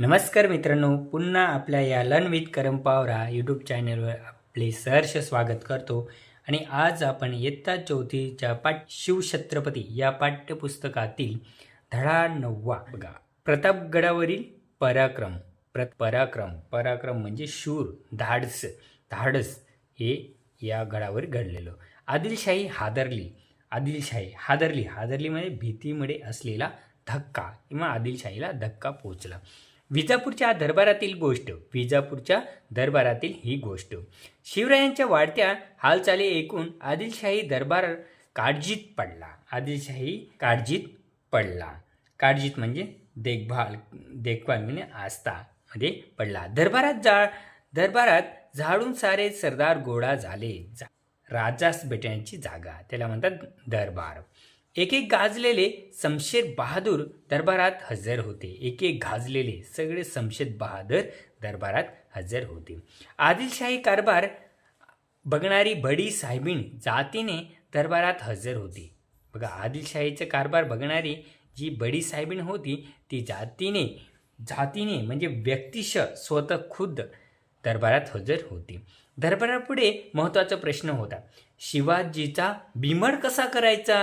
नमस्कार मित्रांनो पुन्हा आपल्या या लर्न विथ करमपावरा यूट्यूब चॅनलवर आपले सहर्ष स्वागत करतो. आणि आज आपण इयत्ता चौथीच्या पाठ शिवछत्रपती या पाठ्यपुस्तकातील धडा नववा बघा. प्रतापगडावरील पराक्रम प्र पराक्रम पराक्रम म्हणजे शूर धाडस. धाडस हे या गडावर घडलेलं. आदिलशाही हादरली. आदिलशाही हादरली. हादरली म्हणजे भीतीमुळे असलेला धक्का किंवा आदिलशाहीला धक्का पोचला विजापूरच्या दरबारातील गोष्ट विजापूरच्या दरबारातील ही गोष्ट. शिवरायांच्या वाढत्या हालचाली ऐकून आदिलशाही दरबार काळजीत पडला. आदिलशाही काळजीत पडला. काळजीत म्हणजे देखभाल देखभाल म्हणजे आस्थामध्ये पडला. दरबारात जा दरबारात झाडून सारे सरदार गोळा झाले. जा राजास भेटण्याची जागा त्याला म्हणतात दरबार. एक एक गाजलेले शमशेर बहादूर दरबारात हजर होते. एक एक गाजलेले सगळे समशेद बहादूर दरबारात हजर होते. आदिलशाही कारभार बघणारी बडी साहेबीण जातीने दरबारात हजर होती. बघा आदिलशाहीचा कारभार बघणारी जी बडी साहेबीण होती ती जातीने जातीने म्हणजे व्यक्तिश स्वतः खुद्द दरबारात हजर होती. दरबारापुढे महत्त्वाचा प्रश्न होता. शिवाजीचा भीमड कसा करायचा?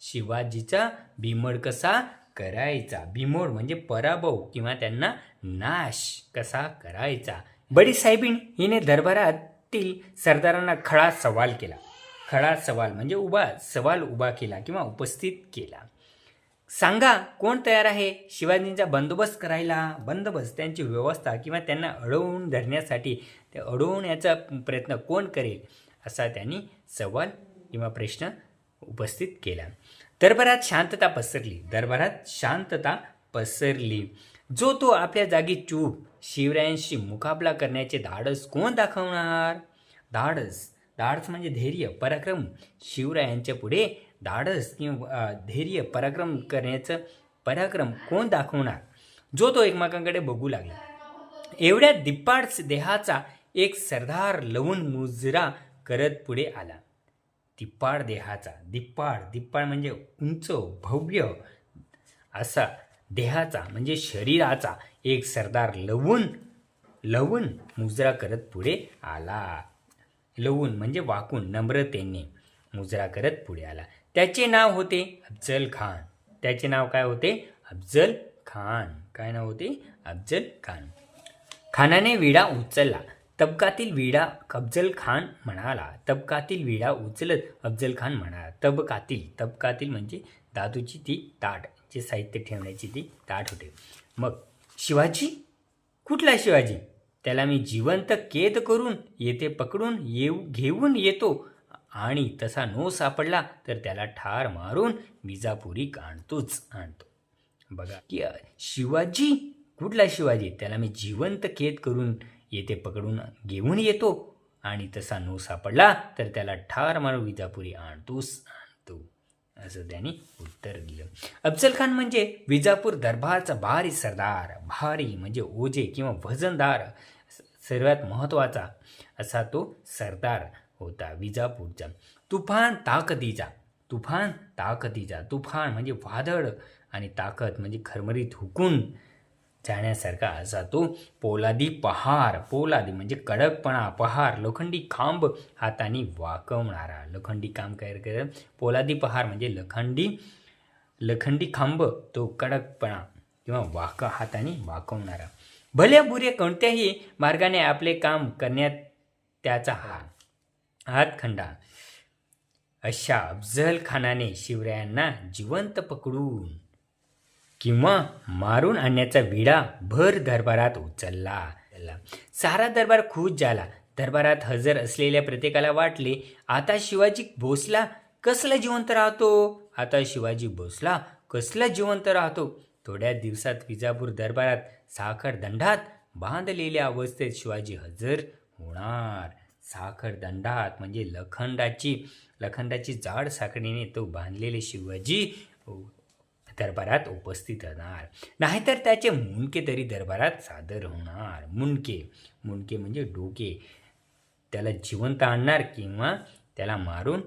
शिवाजीचा भीमोड कसा करायचा? भीमोड म्हणजे पराभव किंवा त्यांना नाश कसा करायचा? बडी साहेबीण हिने दरबारातील सरदारांना खळा सवाल केला. खळा सवाल म्हणजे उभा सवाल उभा केला किंवा उपस्थित केला. सांगा कोण तयार आहे? शिवाजींचा बंदोबस्त करायला बंदोबस्त त्यांची व्यवस्था किंवा त्यांना अडवून धरण्यासाठी ते अडवण्याचा प्रयत्न कोण करेल? असा त्यांनी सवाल किंवा प्रश्न उपस्थित केला. दरबारात शांतता पसरली. दरबारात शांतता पसरली. जो तो आपल्या जागी चूप शिवरायांशी मुकाबला करण्याचे धाडस कोण दाखवणार? धाडस. धाडस म्हणजे धैर्य पराक्रम. शिवरायांच्या पुढे धाडस किंवा धैर्य पराक्रम करण्याचं पराक्रम कोण दाखवणार? जो तो एकमेकांकडे बघू लागला. एवढ्या दिप्पाड देहाचा एक सरदार लवून मुजरा करत पुढे आला. दिप्पाड देहाचा. दिप्पाड दिप्पाड म्हणजे उंच भव्य असा देहाचा म्हणजे शरीराचा एक सरदार लवून लवून मुजरा करत पुढे आला. लवून म्हणजे वाकून नम्रतेने मुजरा करत पुढे आला. त्याचे नाव होते अफजल खान. त्याचे नाव काय होते? अफजल खान. काय नाव होते? अफजल खान. खानाने विडा उचलला. तबकातील विडा अफजल खान म्हणाला. तबकातील विडा उचलत अफजल खान म्हणाला. तबकातील तबकातील म्हणजे धातूची ती ताट जे साहित्य ठेवण्याची ती ताट होते. मग शिवाजी? कुठला शिवाजी? त्याला मी जिवंत केद करून येथे पकडून येऊ घेऊन येतो. आणि तसा नो सापडला तर त्याला ठार मारून विजापुरी आणतोच आणतो. बघा. की शिवाजी? कुठला शिवाजी? त्याला मी जिवंत केद करून येथे पकडून घेऊन येतो. आणि तसा नो सापडला तर त्याला ठार मारून विजापुरी आणतोस आणतो. असं त्यांनी उत्तर दिलं. अफजल खान म्हणजे विजापूर दरबारचा भारी सरदार भारी म्हणजे ओझे किंवा वजनदार सर्वात महत्त्वाचा असा तो सरदार होता विजापूरचा. तुफान ताकदीचा तुफान ताकदीचा. तुफान म्हणजे वादळ आणि ताकद म्हणजे खरमरीत हुकून जाण्यासारखा असा तो पोलादी पहार. पोलादी म्हणजे कडकपणा पहार लोखंडी खांब हाताने वाकवणारा. लोखंडी काम काय कर पोलादी पहार म्हणजे लखंडी लखंडी खांब तो कडकपणा किंवा वाक हाताने वाकवणारा. भल्या बुरे कोणत्याही मार्गाने आपले काम करण्यात त्याचा हात हातखंडा अशा अफजल खानाने शिवरायांना जिवंत पकडून किंवा मारून आणण्याचा विडा भर दरबारात उचलला. सारा दरबार खुश झाला. दरबारात हजर असलेल्या प्रत्येकाला वाटले आता शिवाजी भोसला कसला जिवंत राहतो? आता शिवाजी भोसला कसला जिवंत राहतो? थोड्या दिवसात विजापूर दरबारात साखर दंडात बांधलेल्या अवस्थेत शिवाजी हजर होणार. साखर दंडात म्हणजे लखंडाची लखंडाची जाड साखळीने तो बांधलेले शिवाजी दरबारात उपस्थित राहणार नाहीतर त्याचे मुंडके तरी दरबारात सादर होणार. मुंडके मुंडके म्हणजे डोके. त्याला जिवंत आणणार किंवा त्याला मारून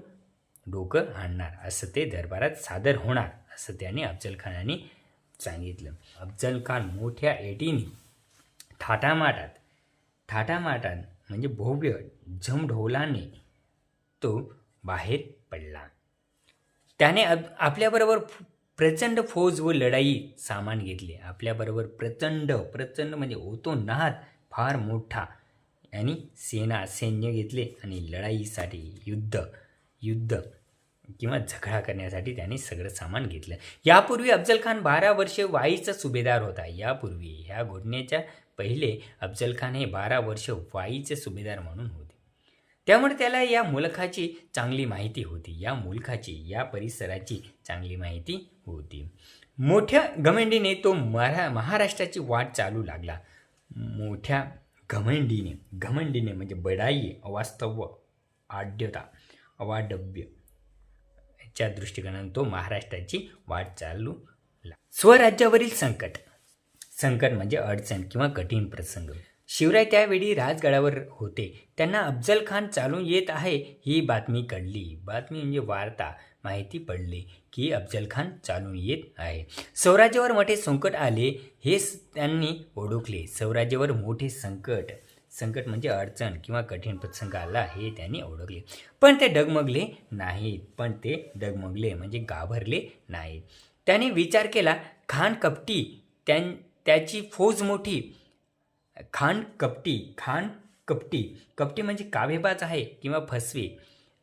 डोकं आणणार. असं ते दरबारात सादर होणार असं त्याने अफजल खानाने सांगितलं. अफजल खान मोठ्या एटीने थाटामाटात थाटामाटात म्हणजे भव्य झमढोलाने तो बाहेर पडला. त्याने आपल्याबरोबर प्रचंड फौज व लढाई सामान घेतले. आपल्याबरोबर प्रचंड प्रचंड म्हणजे ओतो नाद फार मोठा आणि सेना सैन्य घेतले आणि लढाईसाठी युद्ध युद्ध किंवा झगडा करण्यासाठी त्याने सगळं सामान घेतलं. यापूर्वी अफजल खान बारा वर्षे वाईचा सुभेदार होता. यापूर्वी ह्या घटनेच्या पहिले अफजल खान हे बारा वर्ष वाईचे सुभेदार म्हणून होते. त्यामुळे त्याला या मुलखाची चांगली माहिती होती. या मुलखाची या परिसराची चांगली माहिती होती. मोठ्या घमंडीने तो मरा महाराष्ट्राची वाट चालू लागला. मोठ्या घमंडीने घमंडीने म्हणजे बडाई अवास्तव आड्यता अवाडव्य च्या दृष्टिकोनाने तो महाराष्ट्राची वाट चालू लागला स्वराज्यावरील संकट. संकट म्हणजे अडचण किंवा कठीण प्रसंग. शिवराय त्यावेळी राजगडावर होते. त्यांना अफजल खान चालून येत आहे ही बातमी कळली. बातमी म्हणजे वार्ता. माहिती पडली की अफजल खान चालून येत आहे. स्वराज्यावर मोठे संकट आले हे त्यांनी ओळखले. स्वराज्यावर मोठे संकट संकट म्हणजे अडचण किंवा कठीण प्रसंग आला हे त्यांनी ओळखले. पण ते डगमगले नाहीत. पण ते डगमगले म्हणजे घाबरले नाहीत. त्याने विचार केला खान कपटी त्यां त्याची फौज मोठी. खान कपटी खान कपटी. कपटी म्हणजे कावेबाज आहे किंवा फसवे.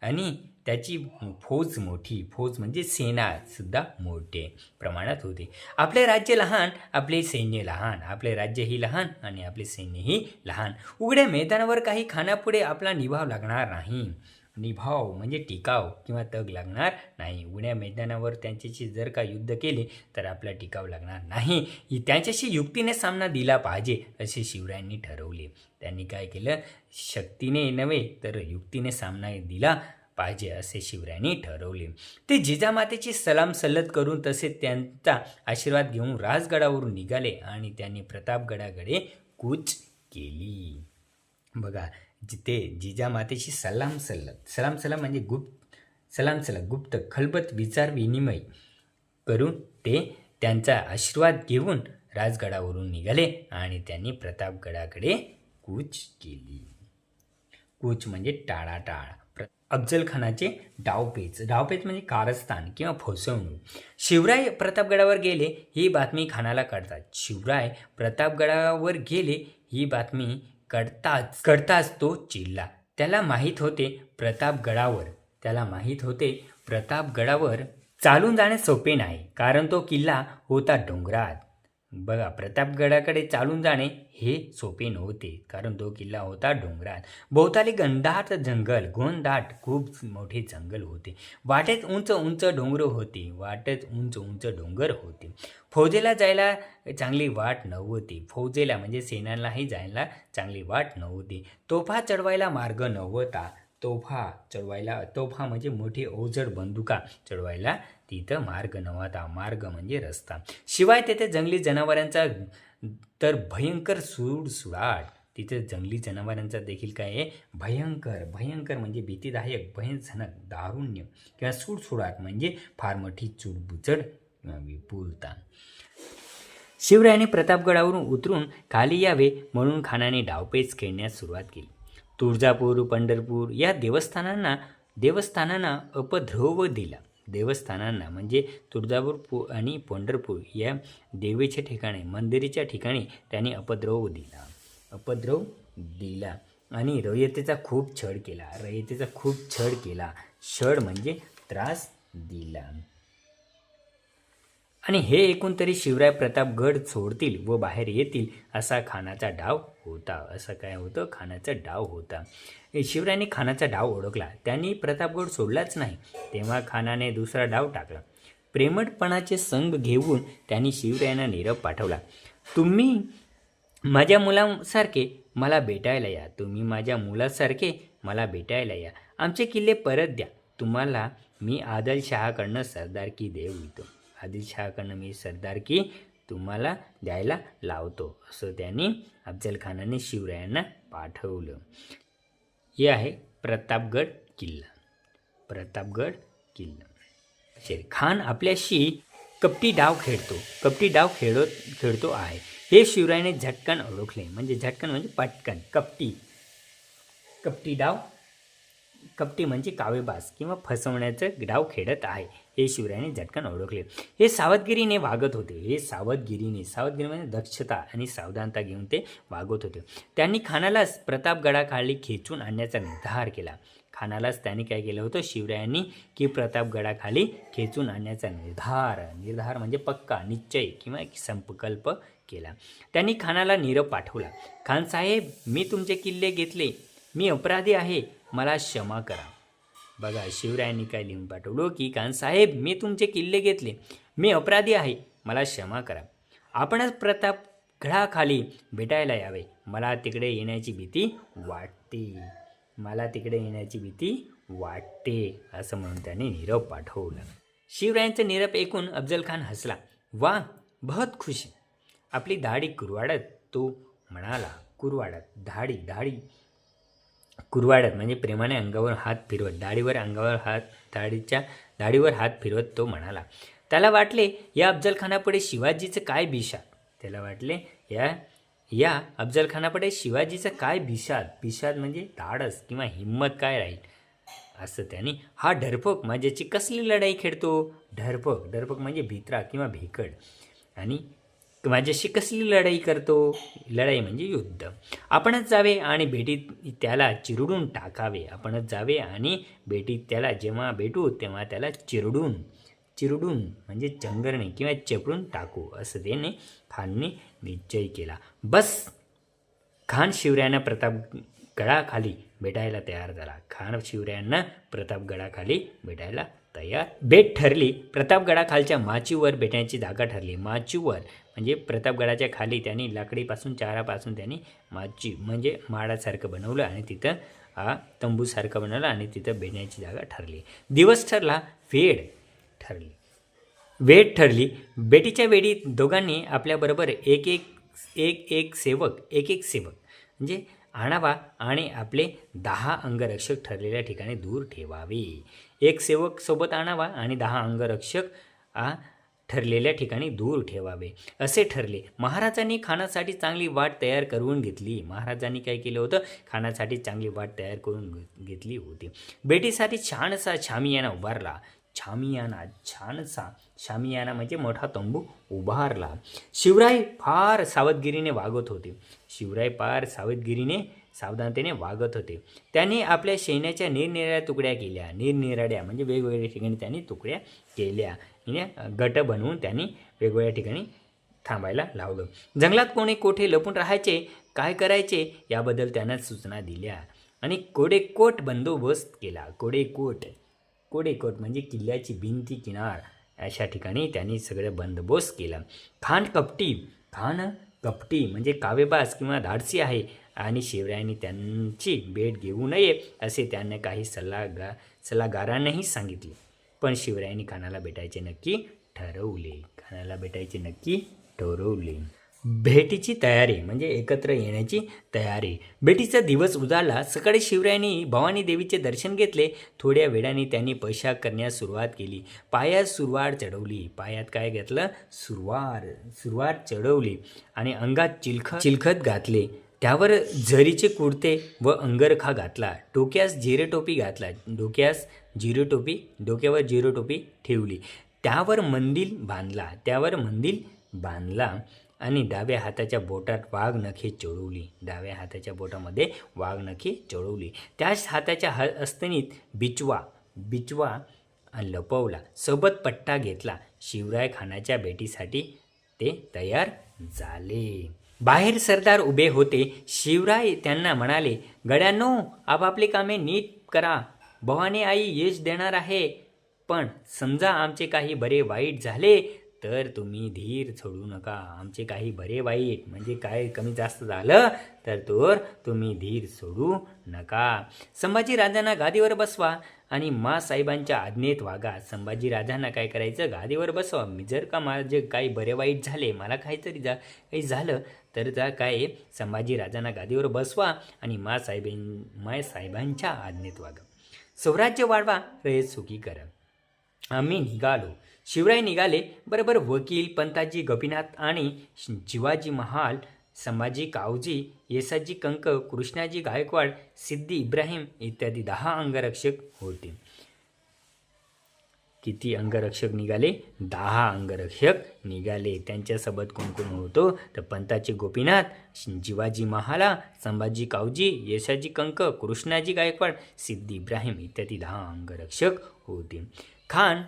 आणि त्याची फौज मोठी फौज म्हणजे सेनासुद्धा मोठे प्रमाणात होते. आपले राज्य लहान आपले सैन्य लहान आपले राज्यही लहान आणि आपले सैन्यही लहान. उघड्या मैदानावर काही खानापुढे आपला निभाव लागणार नाही. निभाव म्हणजे टिकाव किंवा तग लागणार नाही. उघड्या मैदानावर त्यांच्याशी जर का युद्ध केले तर आपला टिकाव लागणार नाही. त्यांच्याशी युक्तीने सामना दिला पाहिजे असे शिवरायांनी ठरवले. त्यांनी काय केलं? शक्तीने नव्हे तर युक्तीने सामना दिला पाहिजे असे शिवरायांनी ठरवले. ते जिजामातेची सलाम सल्लत करून तसे त्यांचा आशीर्वाद घेऊन राजगडावरून निघाले आणि त्यांनी प्रतापगडाकडे कूच केली. बघा जिथे जिजामातेची सलाम सल्लत सलाम सलाम म्हणजे गुप्त सलाम सलाम गुप्त खलबत विचार विनिमय करून ते त्यांचा आशीर्वाद घेऊन राजगडावरून निघाले आणि त्यांनी प्रतापगडाकडे कूच केली. कूच म्हणजे टाळाटाळ. अफजलखानाचे डावपेच. डावपेच म्हणजे कारस्थान किंवा फसवणूक. शिवराय प्रतापगडावर गेले ही बातमी खानाला कळतात. शिवराय प्रतापगडावर गेले ही बातमी कळताच कळताच तो चिडला. त्याला माहीत होते प्रतापगडावर. त्याला माहीत होते प्रतापगडावर चालून जाणे सोपे नाही कारण तो किल्ला होता डोंगरात. बघा प्रतापगडाकडे चालून जाणे हे सोपे नव्हते कारण तो किल्ला होता डोंगरात. भोवताली घनदाट जंगल गोंदाट खूप मोठे जंगल होते. वाटेत उंच उंच डोंगर होते वाटेत उंच उंच डोंगर होते. फौजेला जायला चांगली वाट नव्हती. फौजेला म्हणजे सेनालाही जायला चांगली वाट नव्हती. तोफा चढवायला मार्ग नव्हता. तोफा चढवायला तोफा म्हणजे मोठी अवजड बंदुका चढवायला तिथं मार्ग नव्हता. मार्ग म्हणजे रस्ता. शिवाय तेथे जंगली जनावरांचा तर भयंकर सुडसुडाट तिथे जंगली जनावरांचा देखील काय आहे? भयंकर भयंकर म्हणजे भीतीदायक भयजनक दारुण्य किंवा सुडसुडाट म्हणजे फार मोठी चुडबुचड विपुलता. शिवरायाने प्रतापगडावरून उतरून खाली यावे म्हणून खानाने डावपेच खेळण्यास सुरुवात केली. तुळजापूर पंढरपूर या देवस्थानांना देवस्थानांना अपद्रव दिला. देवस्थानांना म्हणजे तुळजापूर पु आणि पंढरपूर या देवीच्या ठिकाणी मंदिरीच्या ठिकाणी त्यांनी अपद्रव दिला. अपद्रव दिला आणि रयतेचा खूप छळ केला. रयतेचा खूप छळ केला. छळ म्हणजे त्रास दिला. आणि हे ऐकून तरी शिवराय प्रतापगड सोडतील व बाहेर येतील असा खानाचा डाव होता. असं काय होतं? खानाचा डाव होता. हे खानाचा डाव ओळखला. त्यांनी प्रतापगड सोडलाच नाही. तेव्हा खानाने दुसरा डाव टाकला. प्रेमटपणाचे संग घेऊन त्यांनी शिवरायांना निरप पाठवला. तुम्ही माझ्या मुलासारखे मला भेटायला या. तुम्ही माझ्या मुलासारखे मला भेटायला या. आमचे किल्ले परत द्या. तुम्हाला मी आदलशहाकडनं सरदारकी देऊ इतो आदिलशहाकडनं मी सरदारकी तुम्हाला द्यायला लावतो असं त्यांनी अफजलखानाने शिवरायांना पाठवलं. हे आहे प्रतापगड किल्ला. प्रतापगड किल्ला. शेरखान आपल्याशी कपटी डाव खेळतो कपटी डाव खेळत खेळतो आहे. हे शिवरायाने झटकन ओळखले म्हणजे झटकन म्हणजे पटकन कपटी. कपटी डाव कपटी म्हणजे कावेबास किंवा फसवण्याचं डाव खेळत आहे. हे शिवरायाने झटकन ओळखले. हे सावधगिरीने वागत होते. हे सावधगिरीने सावधगिरी म्हणजे दक्षता आणि सावधानता घेऊन ते वागत होते. त्यांनी खानालाच प्रतापगडाखाली खेचून आणण्याचा निर्धार केला. खानालाच त्यांनी काय केलं होतं? शिवरायांनी की प्रतापगडाखाली खेचून आणण्याचा निर्धार निर्धार म्हणजे पक्का निश्चय किंवा एक संकल्प केला. त्यांनी खानाला निरोप पाठवला. खानसाहेब मी तुमचे किल्ले घेतले. मी अपराधी आहे. मला क्षमा करा. बघा शिवरायांनी काय लिहून पाठवलं? की खान साहेब मी तुमचे किल्ले घेतले. मी अपराधी आहे. मला क्षमा करा. आपणच प्रताप गडाखाली भेटायला यावे. मला तिकडे येण्याची भीती वाटते. मला तिकडे येण्याची भीती वाटते असं म्हणून त्याने निरोप पाठवलं. शिवरायांचं निरप ऐकून अफजल खान हसला. वा बहुत खुशी. आपली दाढी कुरवाडत. तो म्हणाला कुरवाडत दाढी दाढी. कुरवाडत म्हणजे प्रेमाने अंगावर हात फिरवत दाढीवर अंगावर हात दाढीच्या दाढीवर हात फिरवत तो म्हणाला त्याला वाटले या अफजलखानापुढे शिवाजीचं काय बिशाद? त्याला वाटले या या अफजलखानापुढे शिवाजीचं काय भिषाद बिशाद म्हणजे धाडस किंवा हिंमत काय राहील? असं त्याने हा ढरपक माझ्याची कसली लढाई खेळतो? ढरपक ढरपक म्हणजे भित्रा किंवा भेकड. आणि माझ्याशी कसली लढाई करतो लढाई म्हणजे युद्ध. आपणच जावे आणि भेटीत त्याला चिरडून टाकावे. आपणच जावे आणि भेटीत त्याला जेव्हा भेटू तेव्हा त्याला चिरडून चिरडून म्हणजे चंगरणे किंवा चेपडून टाकू असं त्याने खानने निश्चय केला. बस! खान शिवरायांना प्रतापगडाखाली भेटायला तयार झाला. खान शिवरायांना प्रतापगडाखाली भेटायला तयार भेट ठरली. प्रतापगडाखालच्या माचीवर भेटण्याची जागा ठरली. माचीवर म्हणजे प्रतापगडाच्या खाली त्यांनी लाकडीपासून चारापासून त्यांनी माची म्हणजे माडासारखं बनवलं आणि तिथं हा तंबूसारखं बनवलं आणि तिथं भेण्याची जागा ठरली. दिवस ठरला वेळ ठरली. वेळ ठरली. बेटीच्या वेळी दोघांनी आपल्याबरोबर एक एक एक एक सेवक एक एक सेवक म्हणजे आणावा आणि आपले दहा अंगरक्षक ठरलेल्या ठिकाणी दूर ठेवावे. एक सेवक सोबत आणावा आणि दहा अंगरक्षक आ ठरलेल्या ठिकाणी दूर ठेवावे. असे ठरले. महाराजांनी खाण्यासाठी चांगली वाट तयार करून घेतली. महाराजांनी काय केलं होतं? खाण्यासाठी चांगली वाट तयार करून घेतली होती. बेटीसाठी छानसा छामियाना उभारला. छामियाना छानसा शामियाना म्हणजे मोठा तंबू उभारला. शिवराय फार सावधगिरीने वागत होते. शिवराय फार सावधगिरीने सावधानतेने वागत होते. त्यांनी आपल्या सैन्याच्या निरनिराळ्या तुकड्या केल्या. निरनिराळ्या म्हणजे वेगवेगळ्या ठिकाणी त्यांनी तुकड्या केल्या. म्हणजे गट बनवून त्यांनी वेगवेगळ्या ठिकाणी थांबायला लावलं. जंगलात कोणी कोठे लपून राहायचे काय करायचे याबद्दल त्यांना सूचना दिल्या. आणि कोडेकोट बंदोबस्त केला. कोडेकोट कोडेकोट म्हणजे किल्ल्याची भिंती किनार अशा ठिकाणी त्यांनी सगळं बंदोबस्त केला. खान कपटी खान कपटी म्हणजे कावेबास किंवा धाडसी आहे आणि शिवरायांनी त्यांची भेट घेऊ नये असे त्यांना काही सल्लागार सल्लागारांनाही सांगितले. पण शिवरायांनी खानाला भेटायचे नक्की ठरवले. खानाला भेटायचे नक्की ठरवले. भेटीची तयारी म्हणजे एकत्र येण्याची तयारी. भेटीचा दिवस उजाडला सकाळी शिवरायांनी भवानी देवीचे दर्शन घेतले. थोड्या वेळाने त्यांनी पैशा करण्यास सुरुवात केली. पायात सुरवार चढवली. पायात काय घेतलं? सुरवार सुरवार चढवली. आणि अंगात चिलख चिलखत घातले. त्यावर झरीचे कुर्ते व अंगरखा घातला. डोक्यास जिरे टोपी घातला. डोक्यास झिरो टोपी डोक्यावर झिरो टोपी ठेवली. त्यावर मंदिल बांधला त्यावर मंदिल बांधला आणि डाव्या हाताच्या बोटात वाघ नखे चढवली. डाव्या हाताच्या बोटामध्ये वाघ नखे चढवली. त्याच हाताच्या ह अस्तनीत बिचवा बिचवा लपवला. सोबत पट्टा घेतला. शिवराय खानाच्या भेटीसाठी ते तयार झाले. बाहेर सरदार उभे होते. शिवराय त्यांना म्हणाले गड्यांनो आपापली कामे नीट करा. भवानी आई यश देणार आहे. पण समजा आमचे काही बरे वाईट झाले तर तुम्ही धीर सोडू नका. आमचे काही बरे वाईट म्हणजे काय कमी जास्त झालं तर तोर तुम्ही धीर सोडू नका. संभाजी राजांना गादीवर बसवा आणि मा साहेबांच्या आज्ञेत वागा. संभाजी राजांना काय करायचं? गादीवर बसवा. मी जर का माझे काही बरे वाईट झाले मला काहीतरी जा काही झालं तर जा काय? संभाजी राजांना गादीवर बसवा आणि मा साहेबां माय साहेबांच्या आज्ञेत वागा. स्वराज्य वाढवा रयत सुखी करा आम्ही निघालो. शिवराय निघाले. बरोबर वकील पंताजी गोपीनाथ आणि शिवाजी महाल संभाजी कावजी येसाजी कंक कृष्णाजी गायकवाड सिद्धी इब्राहिम इत्यादी दहा अंगरक्षक होते. किती अंगरक्षक निघाले? दहा अंगरक्षक निघाले. त्यांच्यासोबत कोण कोण होतो? तर पंताचे गोपीनाथ जिवाजी महाला संभाजी कावजी यशाजी कंक कृष्णाजी गायकवाड सिद्धी इब्राहिम इत्यादी दहा अंगरक्षक होते. खान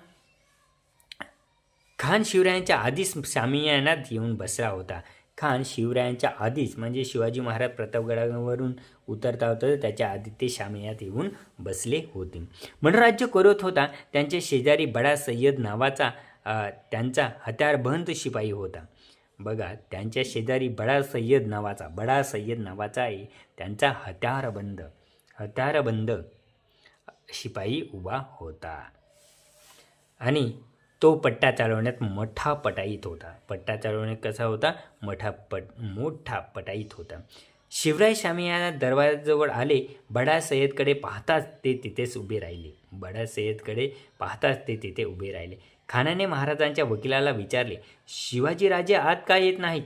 खान शिवरायांच्या आधीच शामियानात येऊन बसला होता. खान शिवरायांच्या आधीच म्हणजे शिवाजी महाराज प्रतापगडावरून उतरता होता त्याच्या आधी ते शामियात येऊन बसले होते. मनराज्य करत होता. त्यांच्या शेजारी बडा सय्यद नावाचा त्यांचा हत्यारबंद शिपाई होता. बघा त्यांच्या शेजारी बडा सय्यद नावाचा बडा सय्यद नावाचा आहे त्यांचा हत्यारबंद हत्यारबंद शिपाई उभा होता. आणि तो पट्टा चालवण्यात मोठा पटाईत होता. पट्टा चालवण्यात कसा होता? मोठा पट मोठा पटाईत होता. शिवराय शामियाना दरवाजाजवळ आले बडा सय्यदकडे पाहताच ते तिथेच उभे राहिले. बडा सय्यदकडे पाहताच ते तिथे उभे राहिले. खानाने महाराजांच्या वकिलाला विचारले शिवाजीराजे आत का येत नाहीत?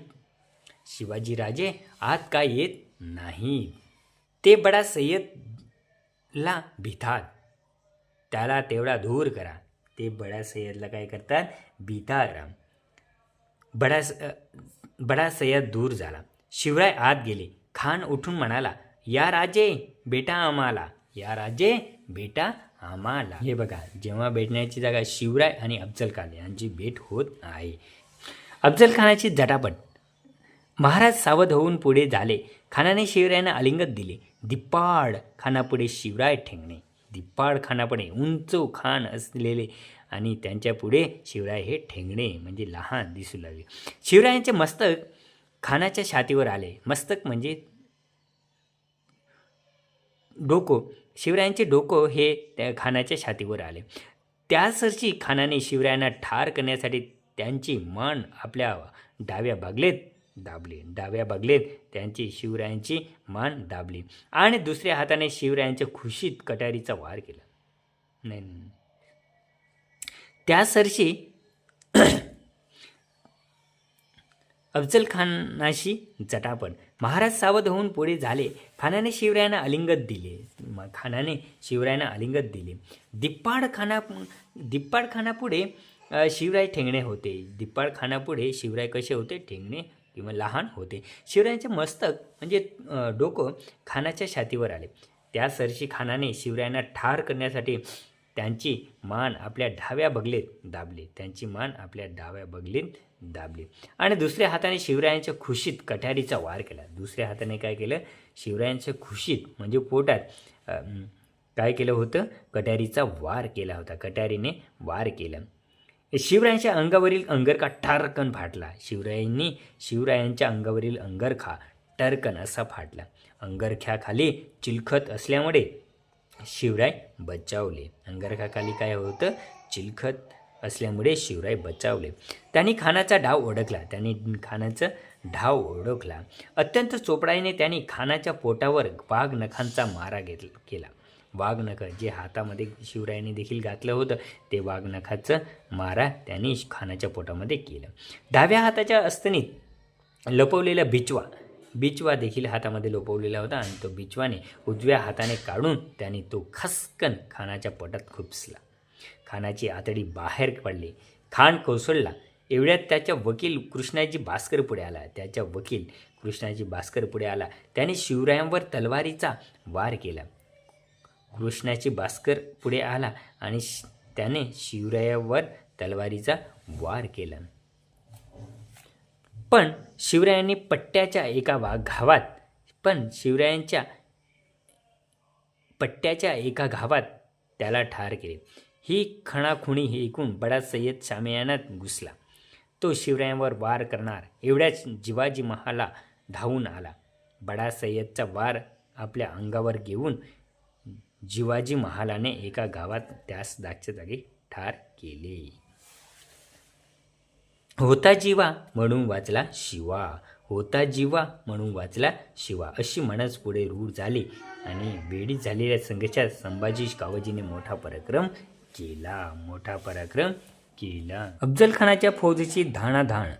शिवाजीराजे आत का येत नाहीत? ते बडा सय्यदला भितात. त्याला तेवढा दूर करा. ते बडा सय्यदला काय करतात भिता बडा बडा सय्यद दूर झाला शिवराय आत गेले। खान उठून म्हणाला या राजे बेटा आम्हाला. या राजे बेटा आम्हाला. हे बघा जेव्हा भेटण्याची जागा शिवराय आणि अफजल खान यांची भेट होत आहे. अफजल खानाची झटापट. महाराज सावध होऊन पुढे झाले. खानाने शिवरायांना आलिंगत दिले. दिप्पाड खानापुढे शिवराय ठेंगणे. दिप्पाडखानापणे उंच खान असलेले आणि त्यांच्या पुढे शिवराय हे ठेंगणे म्हणजे लहान दिसू लागले. शिवरायांचे मस्तक खानाच्या छातीवर आले. मस्तक म्हणजे डोकं. शिवरायांचे डोकं हे त्या खानाच्या छातीवर आले. त्यासरशी खानाने शिवरायांना ठार करण्यासाठी त्यांची मान आपल्या डाव्या बागलेत दाबली. डाव्या बागलेत त्यांची शिवरायांची मान दाबली. आणि दुसऱ्या हाताने शिवरायांच्या खुशीत कटारीचा वार केला. नाही त्या सरशी अफजल खानाशी जटापट महाराज सावध होऊन पुढे झाले. खानाने शिवरायांना अलिंगत दिले. खानाने शिवरायांना अलिंगत दिले. दिप्पाड खाना दिप्पाड खानापुढे शिवराय ठेंगणे होते. दिप्पाड खानापुढे शिवराय कसे होते? ठेंगणे किंवा लहान होते. शिवरायांचे मस्तक म्हणजे डोकं खानाच्या छातीवर आले. त्या सरशी खानाने शिवरायांना ठार करण्यासाठी त्यांची मान आपल्या डाव्या बगलेत दाबली. त्यांची मान आपल्या डाव्या बगलीत दाबली. आणि दुसऱ्या हाताने शिवरायांच्या खुशीत कठारीचा वार केला. दुसऱ्या हाताने काय केलं? शिवरायांच्या खुशीत म्हणजे पोटात काय केलं होतं? कटारीचा वार केला होता. कटारीने वार केला. शिवरायांच्या अंगावरील अंगरखा टारकन फाटला? शिवरायांनी शिवरायांच्या अंगावरील अंगरखा टरकन असा फाटला. अंगरख्याखाली चिलखत असल्यामुळे शिवराय बचावले. अंगरखाखाली काय होतं? चिलखत असल्यामुळे शिवराय बचावले. त्यांनी खानाचा डाव ओळखला. त्यांनी खानाचा ढाव ओळखला. अत्यंत चोपडाईने त्यांनी खानाच्या पोटावर वाघ नखांचा मारा घेतला केला. वाघनखं जे हातामध्ये शिवरायाने देखील घातलं होतं ते वाघनखाचं मारा त्यांनी खानाच्या पोटामध्ये केलं. डाव्या हाताच्या अस्तनीत लपवलेला बिचवा बिचवा देखील हातामध्ये लपवलेला होता आणि तो बिचवाने उजव्या हाताने काढून त्याने तो खसकन खानाच्या पोटात खुपसला. खानाची आतडी बाहेर पडली. खान कोसळला. एवढ्यात त्याच्या वकील कृष्णाजी भास्कर पुढे आला. त्याच्या वकील कृष्णाजी भास्कर पुढे आला. त्याने शिवरायांवर तलवारीचा वार केला. कृष्णाची भास्कर पुढे आला आणि श- त्याने शिवरायावर तलवारीचा वार केला. पण शिवरायांनी पट्ट्याच्या एका वा घावात पण शिवरायांच्या पट्ट्याच्या एका घावात त्याला ठार केले. ही खणाखुणी हे ऐकून बडा सय्यद शामियानात घुसला. तो शिवरायांवर वार करणार एवढ्याच जिवाजी महाला धावून आला. बडा सय्यदचा वार आपल्या अंगावर घेऊन जिवाजी महालाने एका गावात त्यास जागच्या जागी ठार केले. होता जीवा म्हणून वाचला शिवा. होता जीवा म्हणून वाचला शिवा. अशी म्हणच पुढे रूढ झाली आणि वेळी झालेल्या संघाच्या संभाजी कावजीने मोठा पराक्रम केला. मोठा पराक्रम केला. अफजल खानाच्या फौजेची धाणाधाण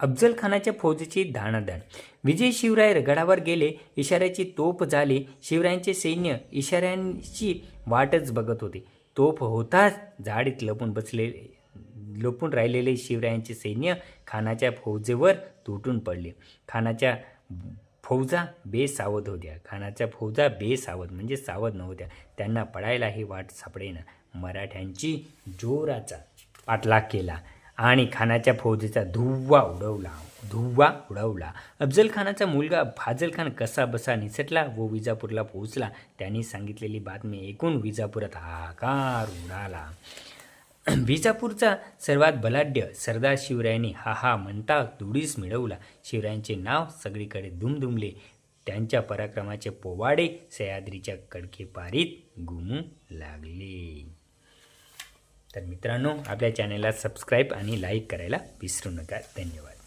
अफजल खानाच्या फौजेची धाणाधाण विजय शिवराय गडावर गेले इशाऱ्याची तोफ झाली शिवरायांचे सैन्य इशाऱ्यांची वाटच बघत होते. तोफ होताच झाडीत लपून बसले लपून राहिलेले शिवरायांचे सैन्य खानाच्या फौजेवर तुटून पडले. खानाच्या फौजा बेसावध होत्या. खानाच्या फौजा बेसावध म्हणजे सावध नव्हत्या. त्यांना पडायलाही वाट सापडेना. मराठ्यांची जोराचा पाठलाग केला. आणि खानाच्या फौजेचा धुव्वा उडवला. धुव्वा उडवला. अफजल खानाचा मुलगा फाजल खान कसा बसा निसटला व विजापूरला पोहोचला त्यांनी सांगितलेली बातमी ऐकून विजापुरात हाकार उडाला. विजापूरचा सर्वात बलाढ्य सरदार शिवरायांनी हा हा म्हणता दुडीस मिळवला. शिवरायांचे नाव सगळीकडे दुमदुमले. त्यांच्या पराक्रमाचे पोवाडे सह्याद्रीच्या कडकेपारीत घुमू लागले. तर मित्रांनो आपल्या चॅनलला सबस्क्राईब आणि लाईक करायला विसरू नका. धन्यवाद.